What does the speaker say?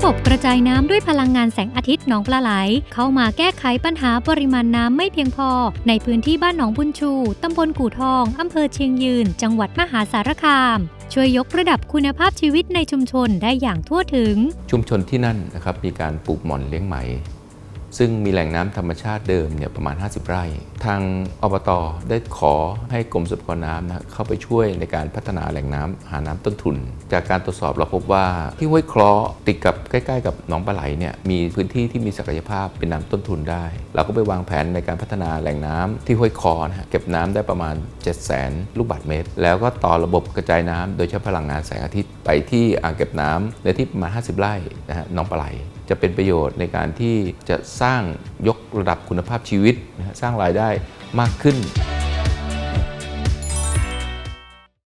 ระบบกระจายน้ำด้วยพลังงานแสงอาทิตย์หนองปลาไหล เข้ามาแก้ไขปัญหาปริมาณน้ำไม่เพียงพอ ในพื้นที่บ้านหนองบุญชู ตำบลกู่ทอง อำเภอเชียงยืน จังหวัดมหาสารคาม ช่วยยกระดับคุณภาพชีวิตในชุมชนได้อย่างทั่วถึง ชุมชนที่นั่นนะครับมีการปลูกหม่อนเลี้ยงไหม ซึ่งมีแหล่งน้ำธรรมชาติเดิมเนี่ยประมาณ 50 ไร่ ทางอบตได้ขอให้กรมทรัพยากรน้ำนะเข้าไปช่วยในการพัฒนาแหล่งน้ำหาน้ำต้นทุน จากการตรวจสอบเราพบว่าที่ห้วยคราะห์ติดกับใกล้ ๆ กับหนองปลาไหลเนี่ยมีพื้นที่ที่มีศักยภาพเป็นน้ำต้นทุนได้ เราก็ไปวางแผนในการพัฒนาแหล่งน้ำที่ห้วยคราะห์นะฮะเก็บน้ำได้ประมาณ 7 0 0 0 0 0 ลูกบาศก์เมตร แล้วก็ต่อระบบกระจายน้ำโดยใช้พลังงานแสงอาทิตย์ไปที่อ่างเก็บน้ำในที่ประมาณ 50 ไร่นะฮะหนองปลาไหล จะเป็นประโยชน์ในการที่จะสร้างยกระดับคุณภาพชีวิต สร้างรายได้มากขึ้น